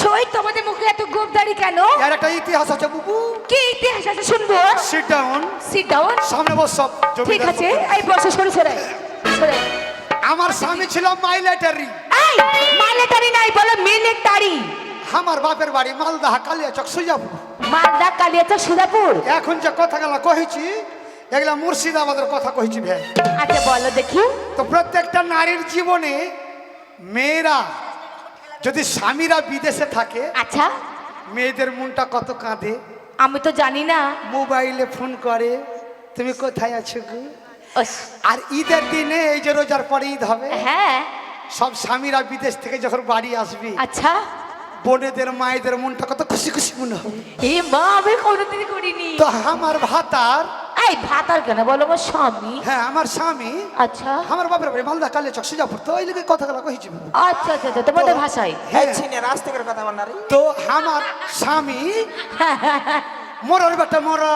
ছই তোমাদের মুখে এত গোপদারি কেন? এর একটা ইতিহাস আছে বুবু। কি ইতিহাস আছে শুনব? সিট ডাউন সিট ডাউন সামনে বস সব ঠিক আছে এই বসে সরে সরে। সরে। আমার স্বামী ছিল মাইলেটারি। এই মাইলেটারি নাই বলো মিলিটারি। আমার বাপের বাড়ি মালদাহা কালিয়াচক সুজাপুর। মালদা কালিয়াচা সুরাপুর এখন যে কথাগুলো কহেছি এগুলা মুর্শিদাবাদের কথা কইছি ভাই আচ্ছা বলো দেখি। তো প্রত্যেকটা নারীর জীবনে মেয়েরা যদি স্বামীরা বিদেশে থাকে আচ্ছা। মেয়েদের মনটা কত কাঁদে? আমি তো জানি না। মোবাইলে ফোন করে তুমি কোথায় আছো গো? আর ঈদের দিনে এই যে রোজার পরে ঈদ হবে হ্যাঁ। সব স্বামীরা বিদেশ থেকে যখন বাড়ি আসবে আচ্ছা। বোনেদের মায়েদের মনটা কত খুশি খুশি মনে হবে। এ মা আমি কোনোদিন করিনি। তো আমার ভাতার এই ভাতার কেন বলো আমার স্বামী? হ্যাঁ আমার স্বামী। আচ্ছা। আমার বাপের বাড়ি মালদা কালে চক সিজাপুর তো ওই লেগে কথাগুলো কইছি। আচ্ছা আচ্ছা আচ্ছা, তোমাদের ভাষায়। হ্যাঁ। ছিনে রাস্তা করে কথা বল না রে। তো আমার স্বামী মরার বেটা মরা।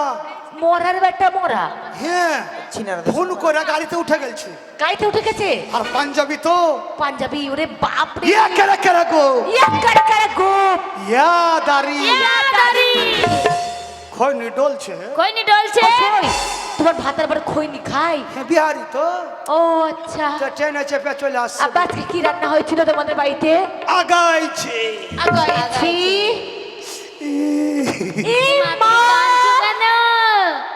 মরার বেটা মরা? হ্যাঁ ছিনে ফোন করে গাড়িতে উঠে গেছে গাইতে উঠে গেছে? আর পাঞ্জাবি তো। পাঞ্জাবি ওরে বাপ রে ইয়া কেরা কেরা গো? ইয়া কার কার গোপ ইয়া দাড়ি। ইয়া দাড়ি। খৈনি ডলছে। খৈনি ডলছে? তোমার ভাতার পরে খৈনি খাই? হ্যাঁ বিহারি তো। ও আচ্ছা। তো ট্রেনে চেপে চলে আসছে। আবার কি রান্না হয়েছিল তোমাদের বাড়িতে? আগাইছে। আগাইছি। ই, এ মা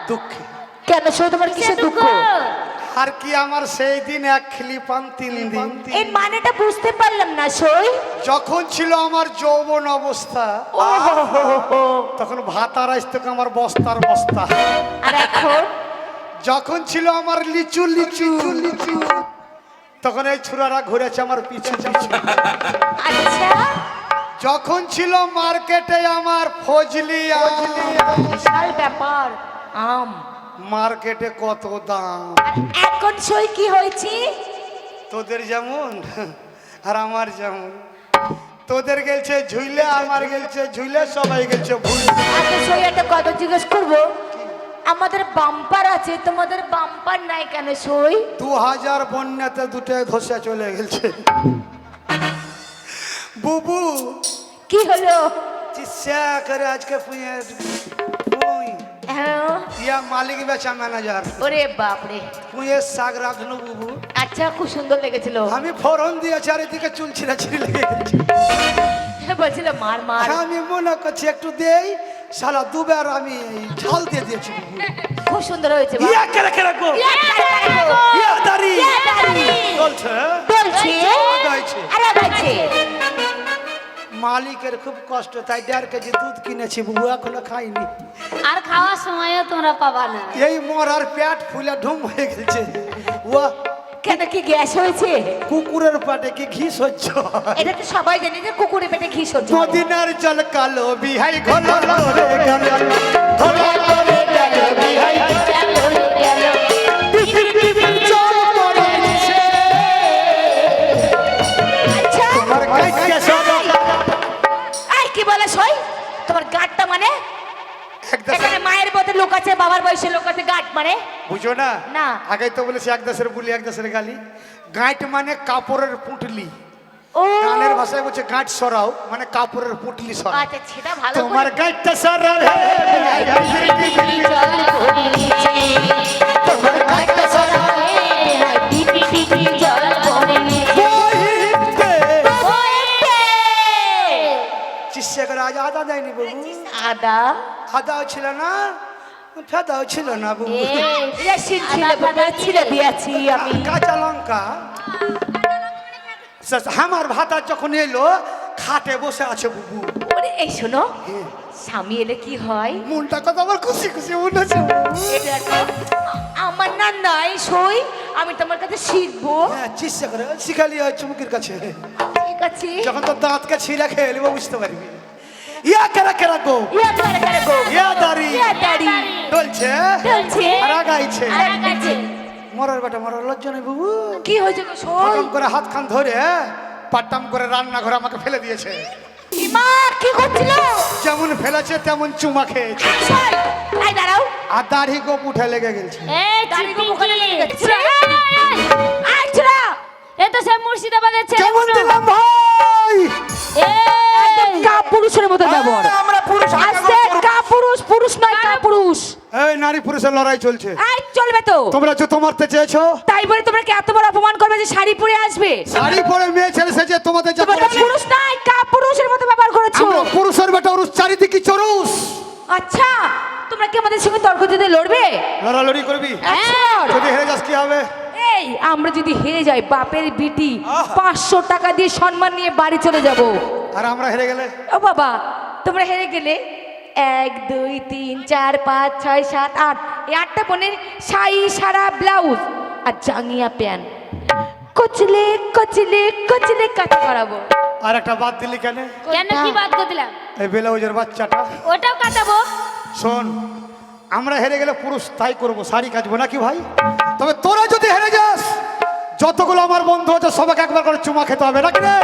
দুঃখে। কেন? সে তোমার কিসের দুঃখ? আর কি আমার সেই দিন এক খিলি পান তিন দিন। এই মানেটা বুঝতে পারলাম না সই। যখন ছিল আমার যৌবন অবস্থা। তখন ভাতার আসতো আমার বস্তার বস্তা। আর এখন? যখন ছিল আমার লিচু লিচু। লিচু তখন এই ছুরারা ঘুরেছে আমার পিছু পিছু। আচ্ছা। যখন ছিল মার্কেটে আমার ফজলি বিশাল ব্যাপার। আম। মার্কেটে কত দাম? এখন সই কি হয়েছি? তোদের যেমন আর আমার যেমন। তোদের গেলছে ঝুইলে আমার গেলছে ঝুইলে সবাই গেলছে ভুল। আচ্ছা সই একটা কথা জিজ্ঞেস করব? আমাদের বাম্পার আছে তোমাদের বাম্পার নাই কেন সই? দু হাজার বন্যাতে দুটো ধসে চলে গেছে বুবু কি হলো? চিৎসা করে আজকে পুঁয়ে ইয়া মালিক বেচা ম্যানেজার। ওরে বাপরে। পুঁয়ে শাক রাখল বুবু। আচ্ছা খুব সুন্দর লেগেছিল। আমি ফোরন দিয়ে চারিদিকে চুল ছিঁড়া ছিঁড়ি লেগে গেছে বলছিল মার মার। আমি মনে করছি একটু দেই। সারা দুবার আমি ঝাল দিয়ে দিয়েছি খুব সুন্দর হয়েছে। ইয়া কেরে কেরে গো? ইয়া দাড়ি। দাড়ি। চলছে বলছি। আরে গাইছে মালিকের খুব কষ্ট তাই দেড় কেজি দুধ কিনেছি বুবু এখনও খাইনি। আর খাওয়ার সময়ও তোমরা পাবা না। এই মরার পেট ফুলে ঢুম হয়ে গেছে। ও কেন কি গ্যাস হয়েছে? কুকুরের পেটে কি ঘি সহ্য হয়? এটা তো সবাই জানে যে কুকুরের পেটে ঘি সহ্য হয়। মদিনার জল কালো বিহাই ঘন রে লোক আছে বাবার বয়সে লোক আছে গাঁট মানে? বুঝো না? না। আগে তো বলেছি এক দেশের বুলি এক দেশের গালি। গাঁট মানে কাপড়ের পুঁটলি। গানের ভাষায় বলছে গাঁট সরাও মানে কাপড়ের পুঁটলি সরাও। আচ্ছা সেটা ভালো তোমার করে গাঁটটা সরা রে তোমার গাঁটটা সরা বইতে চিস্যা করে আজ আদা দেয়নি বাবু। আদা? আদাও ছিল না? ফেদাও ছিল না বাবু রেশিন ছিল বাবা ছিঁড়ে দিয়েছি আমি। কাঁচা লঙ্কা। আমার ভাতা যখন এলো খাটে বসে আছে বুবু। এই শোনো স্বামী এলে কি হয়? মনটা কত আমার খুশি খুশি মনে হচ্ছে আমার না নাই সই আমি তোমার কাছে শিখব। হ্যাঁ করে শিখালি হয় চুমুকির কাছে। ঠিক আছে। যখন তো দাঁতকে ছিঁড়া খেয়ে নেব বুঝতে পারবি। ইয়া কেরা কেরা গো? ইয়া করে করে গো? ইয়া দাড়ি। ইয়া দাড়ি। চলছে চলছে আর আগাইছে? আর আগাচ্ছে। মরার বেটা মরার লজ্জা নেই বাবু। কি হয়েছে গো সই করে হাত খান ধরে পাট্টাম করে রান্নাঘরে আমাকে ফেলে দিয়েছে। মা কি করছিল? যেমন ফেলেছে তেমন চুমা খেয়েছে। আই দাঁড়াও। আর দাড়ি গোপ উঠে লেগে গেছে এই দাড়ি গো মুখে লেগে গেছে। আই ছোড়া। এ তো সে মুর্শিদাবাদের ছেলে কেমন দিলাম ভাই। এই! বরাবর আমরা পুরুষ আমরা পুরুষ। কা পুরুষ পুরুষ নয় কা পুরুষ এই নারী পুরুষের লড়াই চলছে। এই চলবে তো। তোমরা জুতো মারতে চেয়েছো? তাই বলে তোমরা কি এত বড় অপমান করবে যে শাড়ি পরে আসবে? শাড়ি পরে মেয়ে ছেলে সেজে তোমাদের যা তোমরা করেছে। পুরুষ নাই কা পুরুষের মতো ব্যবহার করেছ। আমরা পুরুষের বেটা ওর চারিদিকে চরুস আচ্ছা তোমরা কি আমাদের সঙ্গে তর্ক দিতে লড়বে? লড়ালড়ি করবি? আচ্ছা। যদি হেরে যাস কি হবে? এই আমরা যদি হেরে যাই বাপের বিটি পাঁচশো টাকা দিয়ে সম্মান নিয়ে বাড়ি চলে যাব। আর আমরা হেরে গেলে? ও বাবা তোমরা হেরে গেলে? এক দুই তিন চার পাঁচ ছয় সাত আট। এই আটটা বোনের শাড়ি সারা ব্লাউজ আর জাঙ্গিয়া প্যান্ট। কচলে কচলে কচলে কাটা করাবো। আর একটা বাদ দিলি কেন? কেন কি বাদ করে দিলাম এই ব্লাউজের বাচ্চাটা। ওটাও কাটাবো? শোন আমরা হেরে গেলে পুরুষ তাই করব শাড়ি কাচবো নাকি ভাই? তবে তোরা যদি হেরে যাস যতগুলো আমার বন্ধু আছে সবাইকে একবার করে চুমা খেতে হবে নাকি রে?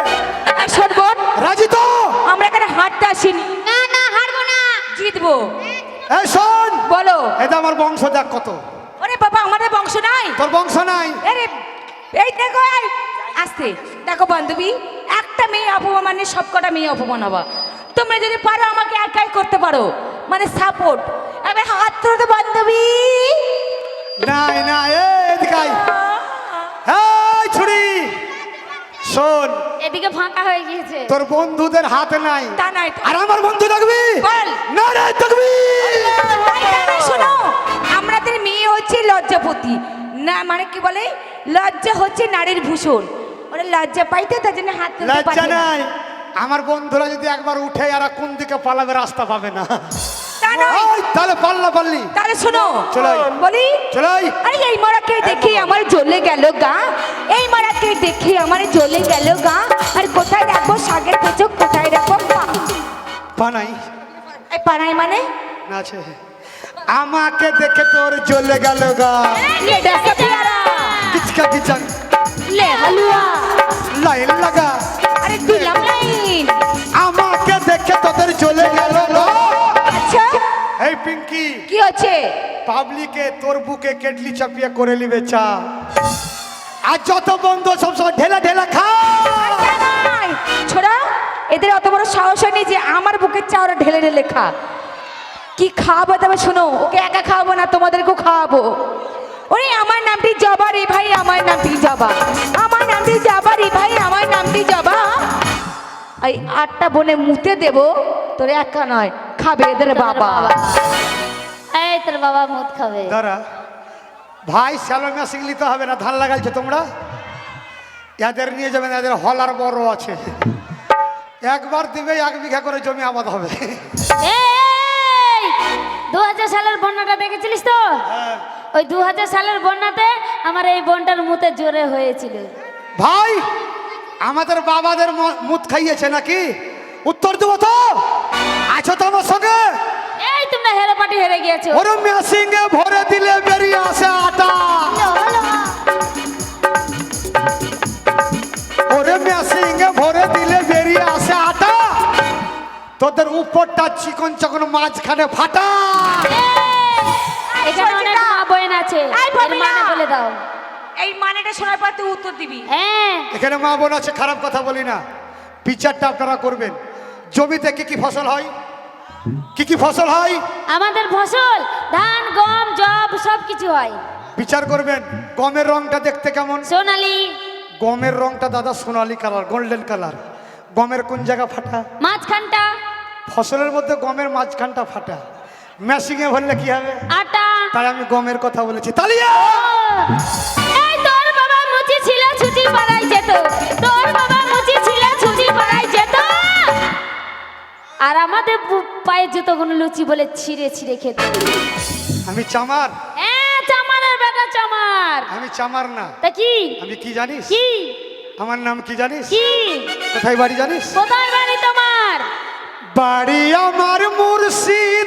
রাজি তো? আমরা এখানে হাঁটতে আসিনি। না না হারবো না। জিতবো। এই শোন বলো। এটা আমার বংশ দেখ কত। ওরে বাবা আমাদের বংশ নাই? তোর বংশ নাই? আরে এই দেখো আসতে দেখো বান্ধবী একটা মেয়ে অপমান মানে সব কটা মেয়ে অপমান হবা। তোমরা যদি পারো আমাকে একাই করতে পারো। মানে সাপোর্ট এবার হাত ধরো তো বান্ধবী। নাই না এদিকে আয়। এই ছুরি শোন। এদিকে ফাঁকা হয়ে গিয়েছে। তোর বন্ধুদের হাত নাই। তা নাই আর আমার বন্ধু বল। না রে দাদা, শোনো। আমাদের মেয়ে হচ্ছে লজ্জাপতি। না মানে কি বলে? লজ্জা হচ্ছে নারীর ভূষণ। ওরা লজ্জা পাইতে তার জন্য হাত লজ্জা নাই। আমার বন্ধুরা যদি একবার উঠে আর কোন দিকে পালাবে রাস্তা পাবে না। নয়। তাহলে পাল্লা পাল্লি। তাহলে শোনো চলো। বলি চলো। আরে এই মারাকে দেখে আমার জ্বলে গেল গা। এই মারাকে দেখে আমার জ্বলে গেল গা। আর কোথায় রাখব শাকের পেছক কোথায় রাখব পানাই। এই মানে? না আছে। আমাকে দেখে তোর জ্বলে গেল গা। কিচকা কিচক। লে হালুয়া। লাইন লাগা। আরে দিলাম লাইন। পিঙ্কি কি হচ্ছে? পাবলিকে তোর বুকে কেটলি চাপিয়ে করে নিবে চা। আর যত বন্ধু সবসময় ঢেলা ঢেলা খা। ছোড়া এদের অত বড় সাহস হয়নি যে আমার বুকের চা ওরা ঢেলে ঢেলে খা। কি খাওয়াবো তবে শোনো ওকে একা খাওয়াবো না তোমাদেরকেও খাওয়াবো। ওরে আমার নামটি জবা রে ভাই আমার নামটি জবা। আমার নামটি জবা রে ভাই আমার নামটি জবা। এই আটটা বনে মুতে দেব তোর একা নয় খাবে এদের বাবা। এই তোর বাবা মুদ খাবে। দাঁড়া ভাই স্যালোমিয়া শিখলিতে হবে না ধান লাগাইছে তোমরা? এদের নিয়ে যাবেন এদের হল আর বড় আছে। একবার দিবে এক বিঘা করে জমি আবাদ হবে। এই দু হাজার সালের বন্যাটা দেখেছিলিস তো? ওই দু হাজার সালের বন্যাতে আমার এই বোনটার মুতে জোরে হয়েছিল। ভাই আমাদের বাবাদের ম- মুত খাইয়েছে নাকি? উত্তর দেবো তো। আছো তো আমার সঙ্গে? এই তোমরা হেরে পাটি হেরে গিয়েছো। ওর মেশিংয়ে ভরে দিলে বেরিয়ে আসে আটা। ওরে মেশিংয়ে ভরে দিলে বেরিয়ে আসে আটা। তোদের উপরটা চিকন চিকন মাঝখানে ফাটা। এখানে অনেক মা বোন আছে। মানে বলে দাও। এই মানেটা শোনার পর তুই উত্তর দিবি। হ্যাঁ। এখানে মা বোন আছে খারাপ কথা বলি না। বিচারটা আপনারা করবেন। জমিতে কি কি ফসল হয়? কি কি ফসল হয়? আমাদের ফসল ধান গম জব সব কিছু হয়। বিচার করবেন। গমের রংটা দেখতে কেমন? সোনালি। গমের রংটা দাদা সোনালি কালার গোল্ডেন কালার। গমের কোন জায়গা ফাটা? মাঝখানটা। ফসলের মধ্যে গমের মাঝখানটা ফাটা। মেশিংয়ে ভরলে কি হবে? আটা। তাই আমি গমের কথা বলেছি। তালিয়া! আর আমাদের পায়ের জুতোগুলো লুচি বলে ছিঁড়ে ছিঁড়ে খেত। আমি চামার। হ্যাঁ চামারের বেটা চামার। আমি চামার না। তা কি? আমি কি জানিস? কি? আমার নাম কি জানিস? কি? কোথায় বাড়ি জানিস? কোথায় বাড়ি তোমার? বাড়ি আমার মুর্শিদাবাদ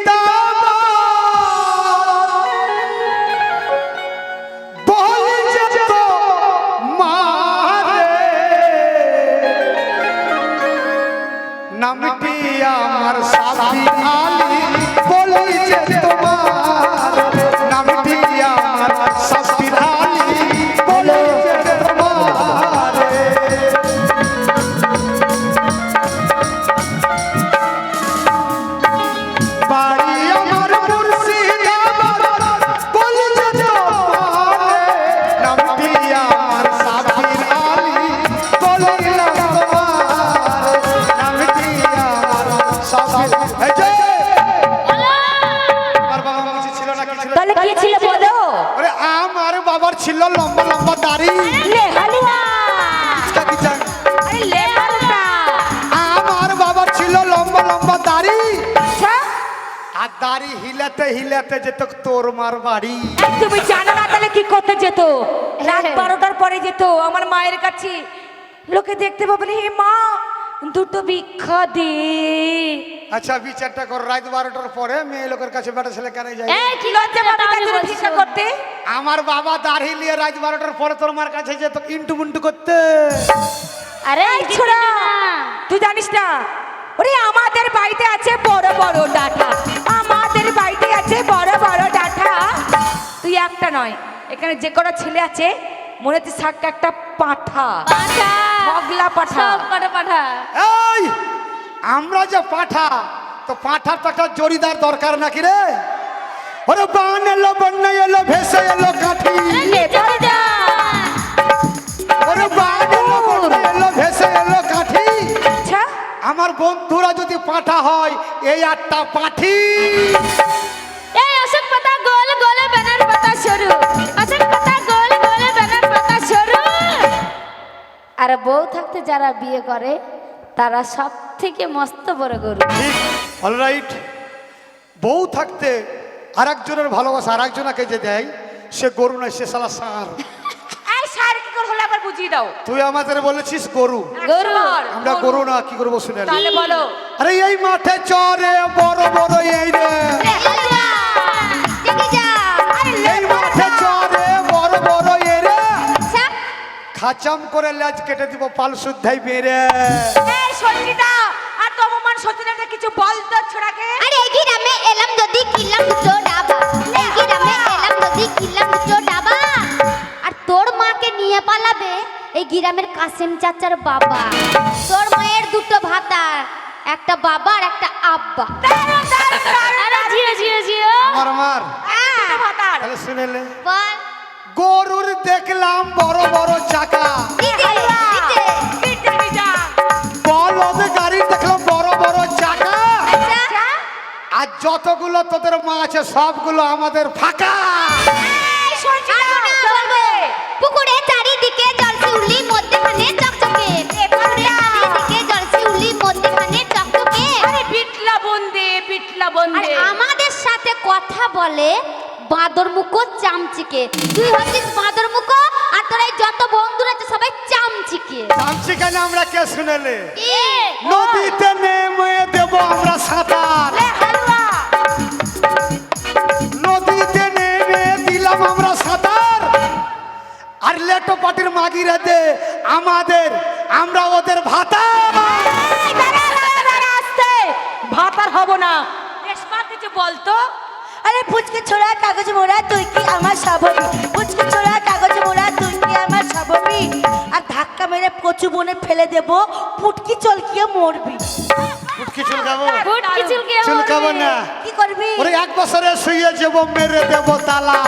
দাড়ি। আর দাড়ি হিলাতে হিলাতে যেত তোর মার বাড়ি। তুমি জানো না তাহলে কি করতে যেত? রাত বারোটার পরে যেত। আমার মায়ের কাছে। লোকে দেখতে পাবে হে মা দুটো ভিক্ষা দে। আচ্ছা বিচারটা কর রাত বারোটার পরে মেয়ে লোকের কাছে বেটা ছেলে কেন যায়? কি ভিক্ষা করতে? আমার বাবা দাড়ি নিয়ে রাত বারোটার পরে তোর মার কাছে যেত ইন্টু মুন্টু করতে। আরে ছোড়া তুই জানিস না ওরে আমাদের বাড়িতে আছে বড় বড় ডাটা। আমাদের বাড়িতে আছে বড় বড় ডাটা। তুই একটা নয় এখানে যে কটা ছেলে আছে মনে হচ্ছে সাক্কা একটা পাঠা। পাঠা। পগলা পাঠা। সব কটা পাঠা। এই আমরা যে পাঠা তো পাঠার একটা জরিদার দরকার নাকি রে? ওরে বান এলো বন্যা এলো ভেসে এলো কাঠি। আমার বন্ধুরা যদি পাঠা হয় এই আটটা পাঠি। এই অশোক পাতা গোল গোল ব্যানার পাতা সরু। অশোক পাতা গোল গোল ব্যানার পাতা সরু। আর বউ থাকতে যারা বিয়ে করে তারা সব থেকে মস্ত বড় গরু। অলরাইট বউ থাকতে আর একজনের ভালোবাসা আর একজনকে যে দেয় সে গরু নয় সে সালা সার। দাও। তুই আমাদের বলেছিস গরু। গরু। আমরা গরু। না কি করব শুনে তাহলে বলো। আরে এই মাঠে চরে বড় বড় এই রে। এই মাঠে চরে বড় বড় এই রে। খাচাম করে লেজ কেটে দিব পাল শুদ্ধাই বেরে এই সঞ্জিতা আর তো অপমান সত্যি কিছু বল তো ছোড়াকে। আরে এই গ্রামে এলাম যদি কিনলাম দুটো ডাবা এই গ্রামে এলাম যদি কিনলাম দুটো ডাবা আর তোর মাকে নিয়ে পালাবে এই গ্রামের কাসেম চাচার বাবা তোর মায়ের দুটো ভাতা একটা বাবা আর একটা আব্বা আরে জিও জিও জিও আমার মার দুটো ভাতার তাহলে শুনেলে বল গরুর দেখলাম বড় বড় চাকা বলদ গাড়ি দেখলাম বড় বড় চাকা আচ্ছা আর যতগুলো তোদের মা আছে সবগুলো আমাদের ফাঁকা পুকুরে বিটলা আমাদের সাথে কথা বলে বাঁদর মুখো চামচিকে। তুই হচ্ছিস বাঁদর মুখো আর তোর এই যত বন্ধুরা আছে সবাই চামচিকে। জানছি কেন আমরা কে শুনেলে। কি? নদীতে নেমে দেব আমরা সাঁতার। নদীতে নেমে দিলাম আমরা সাঁতার। আর লেটো পাটির মাগিরে দে আমাদের আমরা ওদের ভাতা ভাতার হব না। কিছু বলতো আরে পুচকে ছোড়া কাগজ মোড়া তুই কি আমার স্বাভাবিক পুচকে ছোড়া কাগজ মোড়া তুই কি আমার স্বাভাবিক আর ধাক্কা মেরে কচু বনে ফেলে দেব পুটকি চলকিয়ে মরবি। ফুটকি চুলকাবো? ফুটকি চুলকে চুলকাবো না। কি করবি? ওরে এক বছরে শুয়ে যাব মেরে দেব তালা।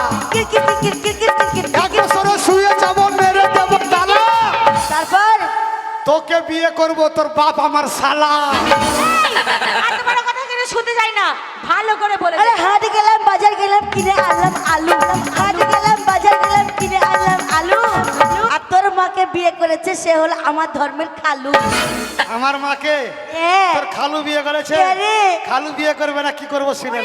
এক বছরে শুয়ে যাব মেরে দেব তালা। তারপর? তোকে বিয়ে করব তোর বাপ আমার শালা। শুনতে চাই না ভালো করে বলে আরে। হাট গেলাম বাজার গেলাম কিনে আনলাম আলু। হাট গেলাম বাজার গেলাম কিনে আনলাম আলু। আর তোর মাকে বিয়ে করেছে সে হলো আমার ধর্মের খালু। আমার মাকে? তোর খালু বিয়ে করেছে? কে খালু বিয়ে করবে না কি করব শুনে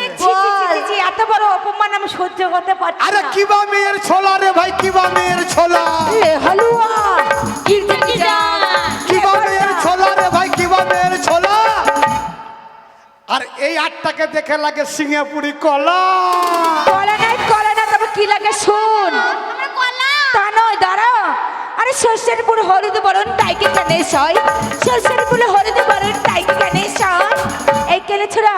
এত বড় অপমান আমি সহ্য করতে পারছি আরে কি কিবা মেয়ের ছোলা রে ভাই কিবা মেয়ের ছোলা। হালুয়া। কিটা কিটা আটটাকে দেখে লাগে সিঙ্গাপুরি কলা। কলা নাই কলা না তবে কি লাগে শুন। আমরা তা নয় দাঁড়া। আরে সর্ষের পুরো হলুদ বরণ টাইকে কেনে সয়? সর্ষের পুরো হলুদ বরণ টাইকে কেনে সয়? এই কেলে ছোড়া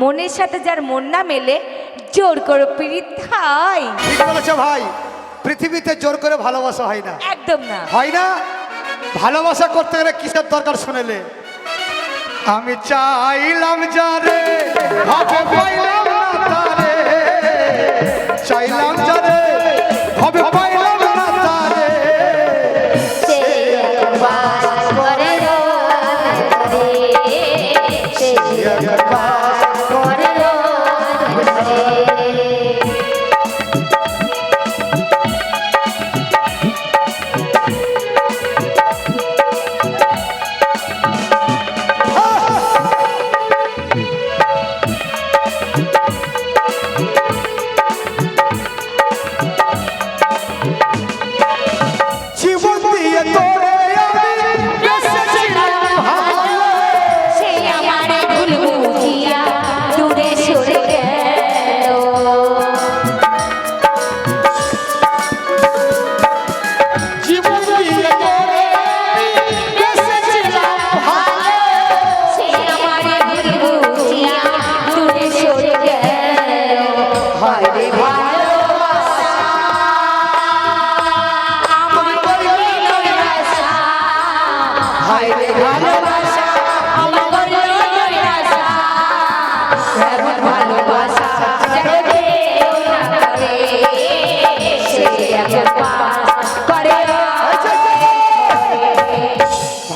মনের সাথে যার মন না মেলে জোর করে পিড়িত ঠিক বলেছে ভাই পৃথিবীতে জোর করে ভালোবাসা হয় না। একদম না। হয় না? ভালোবাসা করতে গেলে কিসের দরকার শুনেলে? আমি চাইলাম যারে হবে পাইলাম না তারে। চাইলাম যারে ভাবে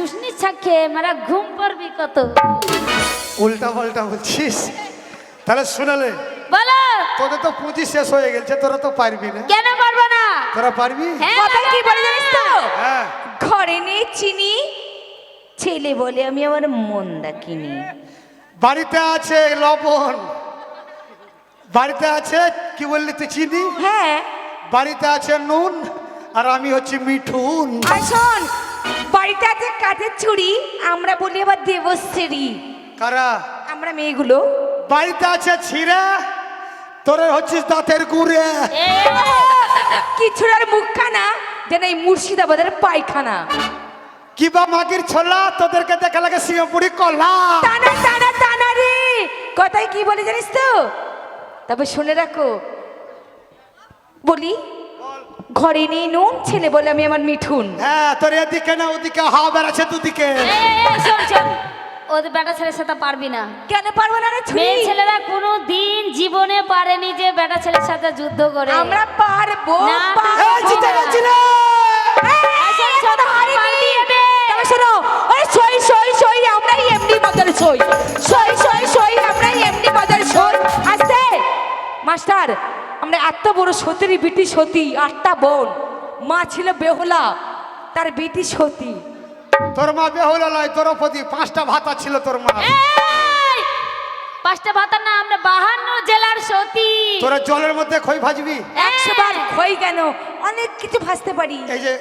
শুশনি ছাকে মারা ঘুম পারবি কত? উল্টা পাল্টা বলছিস? তাহলে শুনালে বলো। তোদের তো পুঁজি শেষ হয়ে গেছে তোরা তো পারবি না। কেন পারব না? তোরা পারবি? হ্যাঁ, কথা কি বলে জানিস তো? হ্যাঁ। ঘরে নেই চিনি ছেলে বলে আমি আমার মন্দা কিনি। বাড়িতে আছে লবণ। বাড়িতে আছে কি বললি তুই চিনি? হ্যাঁ। বাড়িতে আছে নুন আর আমি হচ্ছি মিঠুন। শোন বাড়িতে আছে কাঠের চুড়ি আমরা বলি আবার দেবশ্রী। কারা? আমরা মেয়েগুলো। বাড়িতে আছে ছিঁড়া তোর হচ্ছিস দাঁতের গুড়ে। কিছুর মুখখানা যেন এই মুর্শিদাবাদের পায়খানা। কি বা মাগির ছোলা? তোদেরকে দেখা লাগে সিংহপুরি কলা। টানা টানা টানা রে! কথায় কি বলে জানিস তো? তবে শুনে রাখো। বলি ঘরে নেই নুন ছেলে বলে আমি আমার মিঠুন হ্যাঁ তোর এদিকে না ওদিকে হাওয়া বেড়াচ্ছে দুদিকে ওদের বেটা ছেলের সাথে পারবি না কেন পারব না রে? মেয়ে ছেলেরা কোনো দিন জীবনে পারেনি যে বেটা ছেলের সাথে যুদ্ধ করে আমরা পারব না, পারব। এই জিতে গেছি সই, সই, সই, আমরাই এমনি বদল সই। সই, সই, সই, আমরাই এমনি বদল সই। আস্তে। মাস্টার আমরা এত বড় সতীর বিটি সতী আটটা বোন। মা ছিল বেহুলা তার বিটি সতী। তোর মা বেহুলা নয় দ্রৌপদী পাঁচটা ভাতা ছিল তোর মা! পাঁচটা ভাতা না আমরা বাহান্ন জেলার সতী। তোরা জলের মধ্যে খই ভাজবি? একশো বার খই কেন? অনেক কিছু ভাজতে পারি। এই যে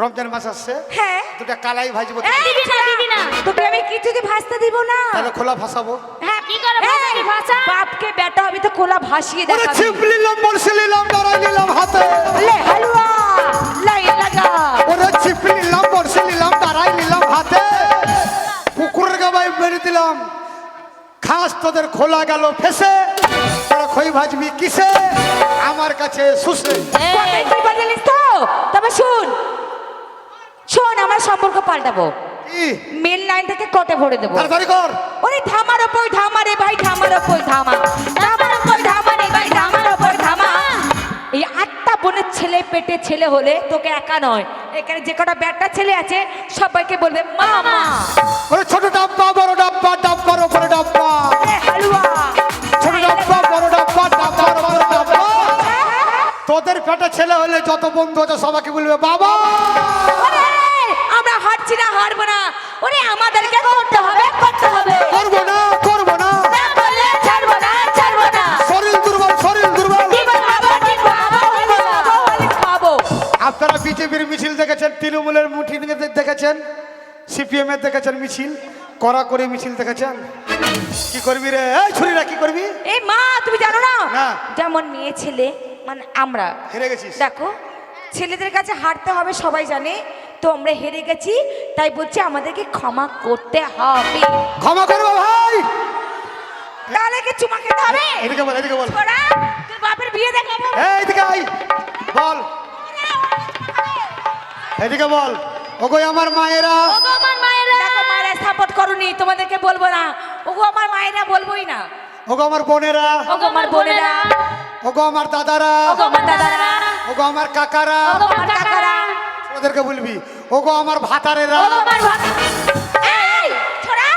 রমজান মাস আসছে হ্যাঁ। দুটা কালাই ভাজবো এই, দিবি না, দিবি না। তোকে আমি কিছুতে ভাজতে দিব না। তাহলে খোলা ভাসাবো। হ্যাঁ কি করে ভাসাবি, ভাসা? বাপকে বেটা হবে তো খোলা ভাসিয়ে ওরে দেখাবি। ছিপ নিলাম বড়শি নিলাম হাতে। লে হালুয়া লাই লাগা। ওরে ছিপ নিলাম বড়শি নিলাম দাঁড়াই নিলাম হাতে। কুকুরের গাবাই বেরিয়ে দিলাম। খাস তোদের খোলা গেল ফেসে। তোরা খই ভাজবি কিসে? আমার কাছে সুসে তো? তবে শুন। শোন আমরা সম্পর্ক পাল্টাবো। মেন লাইন থেকে কটে ভরে দেবো। তাড়াতাড়ি কর। ওরে ধামার ওপর ধামা রে ভাই ধামার ওপর ধামা। ধামার ওপর ধামা রে ভাই ধামার ওপর ধামা। এই আটটা বোনের ছেলে পেটে ছেলে হলে তোকে একা নয়। এখানে যে কটা ব্যাটটা ছেলে আছে সবাইকে বলবে মামা। ওরে ছোট ডাব্বা বড় ডাব্বা ডাব্বার তোদের পেটে ছেলে হলে যত বন্ধু আছে সবাইকে বলবে বাবা! আমরা হারছি না হারবো না। ওরে আমাদেরকে করতে হবে করতে হবে। করব না করব না। আপনারা বিজেপির মিছিল দেখেছেন তৃণমূলের মুঠি দেখেছেন সিপিএম এর দেখেছেন মিছিল করা করে মিছিল দেখেছেন? কি করবি রে? ছুরিরা কি করবি? এই মা তুমি জানো না? না। যেমন মেয়ে ছেলে মানে আমরা। হেরে গেছিস। দেখো ছেলেদের কাছে হারতে হবে সবাই জানে। তো আমরা হেরে গেছি তাই বলছি আমাদেরকে ক্ষমা করতে হবে। ক্ষমা করব ভাই! তাহলে কি চুমা খেতে হবে? এদিকে বল এদিকে বল। ছোড়া তোর বাপের বিয়ে দেখাবো এই দিকে আই বল। এদিকে বল। ওগো আমার মায়েরা। ওগো আমার মায়েরা। দেখো মায়েরা সাপোর্ট করুনি তোমাদেরকে বলব না। ওগো আমার মায়েরা বলবোই না। ওগো আমার বোনেরা। ওগো আমার বোনেরা। ওগো আমার দাদারা। ওগো আমার দাদারা। ওগো আমার কাকারা। ওগো আমার কাকারা। ওদেরকে বলবি ওগো আমার ভাতারেরা। ওগো আমার ভাত এই ছোড়া।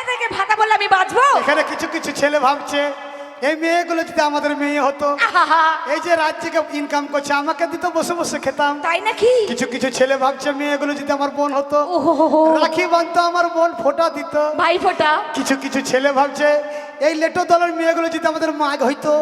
এদেরকে ভাতা বললে আমি বাঁচবো? এখানে কিছু কিছু ছেলে ভাবছে এই মেয়েগুলো যদি আমাদের মেয়ে হতো এই যে রাজ্যকে ইনকাম করছে আমাকে দিত বসে বসে খেতাম। তাই নাকি? কিছু কিছু ছেলে ভাবছে মেয়েগুলো যদি আমার বোন হতো রাখি বানতো আমার বোন ফোঁটা দিত। ভাই ফোটা। কিছু কিছু ছেলে ভাবছে এই লেটো দলের মেয়েগুলো যদি আমাদের মা হইতো।